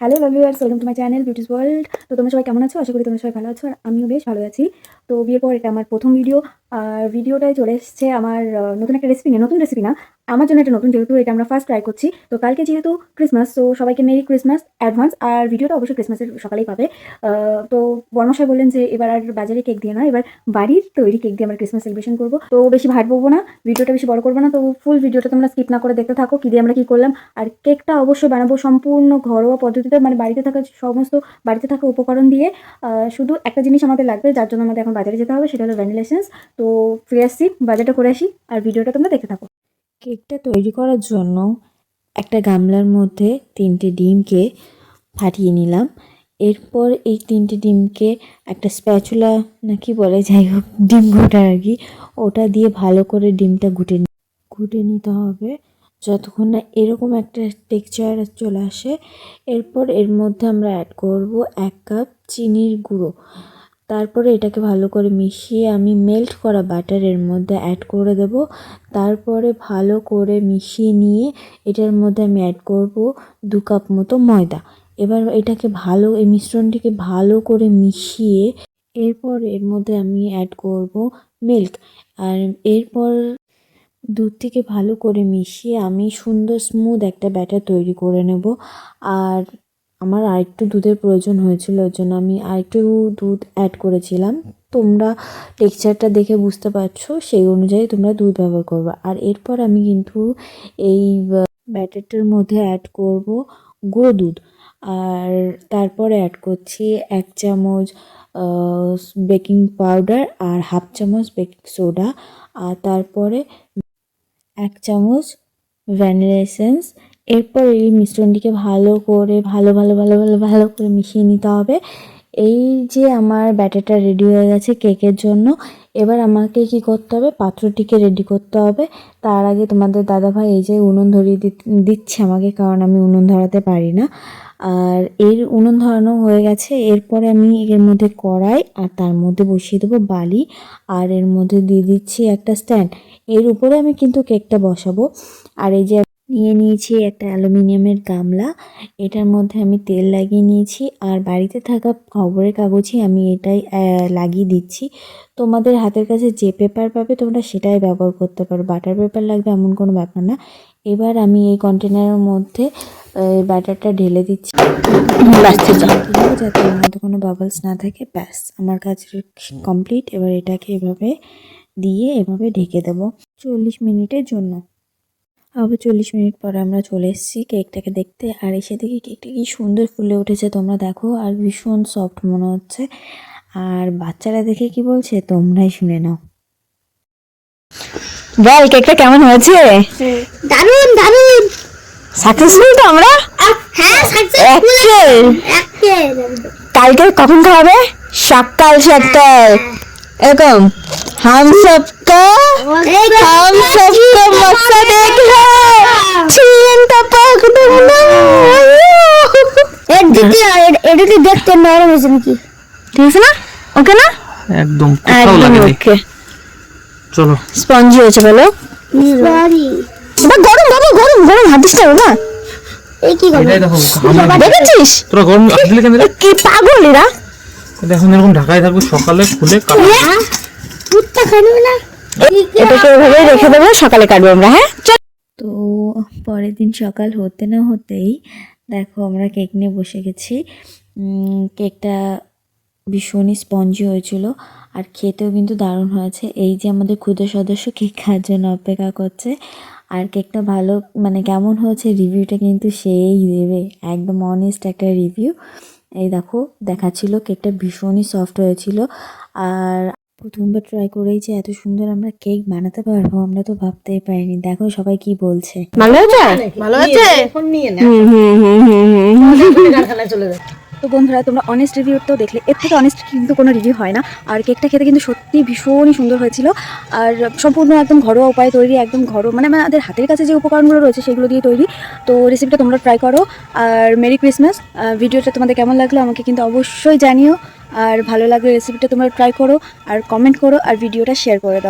Hello love yours welcome to my channel beauty's world তো তোমরা সবাই কেমন আছো? আশা করি তোমরা সবাই ভালো আছো, আর আমিও বেশ ভালো আছি। তো বিয়ের পর এটা আমার প্রথম ভিডিও আর ভিডিওটায় চলে এসেছে আমার নতুন একটা রেসিপি না নতুন রেসিপি না, আমার জন্য একটা নতুন যেহেতু এটা আমরা ফার্স্ট ট্রাই করছি, তো কালকে যেহেতু ক্রিসমাস তো সবাইকে মেরি ক্রিসমাস অ্যাডভান্স আর ভিডিওটা অবশ্যই ক্রিসমাসের সকালেই পাবে। তো বর্মশাই বললেন যে এবার আর বাজারে কেক দিয়ে না, এবার বাড়ির তৈরি কেক দিয়ে আমরা ক্রিসমাস সেলিব্রেশন করব। তো বেশি ভাট বলব না, ভিডিওটা বেশি বড় করব না, তো ফুল ভিডিওটা তোমরা স্কিপ না করে দেখতে থাকো, কী দিয়ে আমরা কী করলাম। আর কেকটা অবশ্যই বানাবো সম্পূর্ণ ঘরোয়া পদ্ধতিতে মানে বাড়িতে থাকা সমস্ত, বাড়িতে থাকা উপকরণ দিয়ে। শুধু একটা জিনিস আমাদের লাগবে, যার জন্য আমাদের এখন বাজারে যেতে হবে, সেটা হলো ভ্যানিলা এসেন্স তো ফিরে আসছি, বাজারটা করে আসি আর ভিডিওটা তোমরা দেখতে থাকো। কেকটা তৈরি করার জন্য একটা গামলার মধ্যে তিনটে ডিমকে ফাটিয়ে নিলাম। এরপর এই তিনটে ডিমকে একটা স্প্যাচুলা না কি বলে, যাই হোক, ডিম ঘোটা আর কি, ওটা দিয়ে ভালো করে ডিমটা ঘুটে ঘুটে নিতে হবে। যতক্ষণ না এরকম একটা টেক্সচার চলে আসে, এরপর এর মধ্যে আমরা অ্যাড করব এক কাপ চিনির গুঁড়ো। তারপরে এটাকে ভালো করে মিশিয়ে আমি মেল্ট করা বাটারের মধ্যে অ্যাড করে দেব। তারপরে ভালো করে মিশিয়ে নিয়ে এটার মধ্যে আমি অ্যাড করব দু কাপ মতো ময়দা। এবার এটাকে ভালো, এই মিশ্রণটিকে ভালো করে মিশিয়ে এরপর এর মধ্যে আমি অ্যাড করব মিল্ক আর এরপর দুধ থেকে ভালো করে মিশিয়ে আমি সুন্দর স্মুথ একটা ব্যাটার তৈরি করে নেব। আর আমার আরেকটু দুধের প্রয়োজন হয়েছিল, ওর জন্য আমি আরেকটু দুধ অ্যাড করেছিলাম। তোমরা টেক্সচারটা দেখে বুঝতে পারছ, সেই অনুযায়ী তোমরা দুধ ব্যবহার করবে। আর এরপর আমি কিন্তু এই ব্যাটারটার মধ্যে অ্যাড করব গুঁড়ো দুধ। আর তারপরে অ্যাড করছি এক চামচ বেকিং পাউডার আর হাফ চামচ বেকিং সোডা আর তারপরে এক চামচ ভ্যানিলা এসেন্স এরপর এই মিশ্রণটিকে ভালো করে, ভালো ভালো ভালো ভালো ভালো করে মিশিয়ে নিতে হবে। এই যে আমার ব্যাটারটা রেডি হয়ে গেছে কেকের জন্য, এবার আমাকে কি করতে হবে? পাত্রটিকে রেডি করতে হবে। তার আগে তোমাদের দাদাভাই এই যে উনুন ধরিয়ে দিচ্ছে আমাকে, কারণ আমি উনুন ধরাতে পারি না। আর এর উনুন ধরানো হয়ে গেছে। এরপরে আমি এর মধ্যে কড়াই আর তার মধ্যে বসিয়ে দেবো বালি। আর এর মধ্যে দিয়ে দিচ্ছি একটা স্ট্যান্ড এর উপরে আমি কিন্তু কেকটা বসাবো। আর এই যে নিয়ে নিয়েছি একটা অ্যালুমিনিয়ামের গামলা। এটার মধ্যে আমি তেল লাগিয়ে নিয়েছি। আর বাড়িতে থাকা খবরের কাগজে আমি এটাই লাগিয়ে দিচ্ছি। তোমাদের হাতের কাছে যে পেপার পাবে তোমরা সেটাই ব্যবহার করতে পারো। বাটার পেপার লাগবে এমন কোনো ব্যাপার না। এবার আমি এই কন্টেনারের মধ্যে ব্যাটারটা ঢেলে দিচ্ছি। যাতে এর মধ্যে কোনো বাবলস না থাকে ব্যাস আমার কাজ কমপ্লিট। এবার এটাকে এভাবে দিয়ে এভাবে ঢেকে দেবো। চল্লিশ মিনিটের জন্য। আবার চল্লিশ মিনিট পরে আমরা চলে এসেছি কেকটাকে দেখতে। আর এসে দেখি কেকটা কি সুন্দর ফুলে উঠেছে তোমরা দেখো। আর ভীষণ সফট মনে হচ্ছে। আর বাচ্চারা দেখে কি বলছে তোমরাই শুনে নাও। বল কেকটা কেমন হয়েছে? দারুণ দারুণ সাকসেসফুল তো আমরা? হ্যাঁ সাকসেসফুল কালকে কখন খাওয়াবে? সকাল সকাল এরকম হাম ঠিক আছে না? ওকে না? একদম কোথাও ওকে। চলো। স্পঞ্জি হয়েছে বলো। সরি এটা গরম বাবা গরম গরম হাত দিস না বাবা। এই কি করবে? এটাই দেখো আমার দেখেছিস? তোরা গরম হাত দিলে কেন রে? কি পাগল এরা? এখন এরকম ঢাকায় থাকবে সকালে খুলে কাটো। দুধটা খাবে না এটাকে রেখে দেবো সকালে কাটবো আমরা হ্যাঁ? তো পরের দিন সকাল হতে না হতেই দেখো আমরা কেক নিয়ে বসে গেছি। কেকটা ভীষণই স্পঞ্জি হয়েছিল আর খেতেও কিন্তু দারুণ হয়েছে। এই যে আমাদের ক্ষুদ্র সদস্য কেক খাওয়ার জন্য অপেক্ষা করছে আর কেকটা ভালো মানে কেমন হয়েছে রিভিউটা কিন্তু সেই দেবে, একদম অনেস্ট একটা রিভিউ। এই দেখো, দেখাচ্ছিল কেকটা ভীষণই সফট হয়েছিল আর প্রথমবার ট্রাই করেই যে এত সুন্দর আমরা কেক বানাতে পারব আমরা তো ভাবতেই পারিনি। দেখো সবাই কি বলছে। ভালো আছে? ভালো আছে? হুম হুম হুম হুম হুম। তো বন্ধুরা, তোমরা অনেস্ট রিভিউ তো দেখলে, এর থেকে অনেস্ট কিন্তু কোনো রিভিউ হয় না। আর কেকটা খেতে কিন্তু সত্যি ভীষণই সুন্দর হয়েছিল। আর সম্পূর্ণ একদম ঘরোয়া উপায়ে তৈরি, একদম ঘরোয়া মানে আমাদের হাতের কাছে যে উপকরণগুলো রয়েছে, সেগুলো দিয়ে তৈরি। তো রেসিপিটা তোমরা ট্রাই করো। আর মেরি ক্রিসমাস ভিডিওটা তোমাদের কেমন লাগল আমাকে কিন্তু অবশ্যই জানিও। আর ভালো লাগলে রেসিপিটা তোমরা ট্রাই করো। আর কমেন্ট করো। আর ভিডিওটা শেয়ার করে দাও।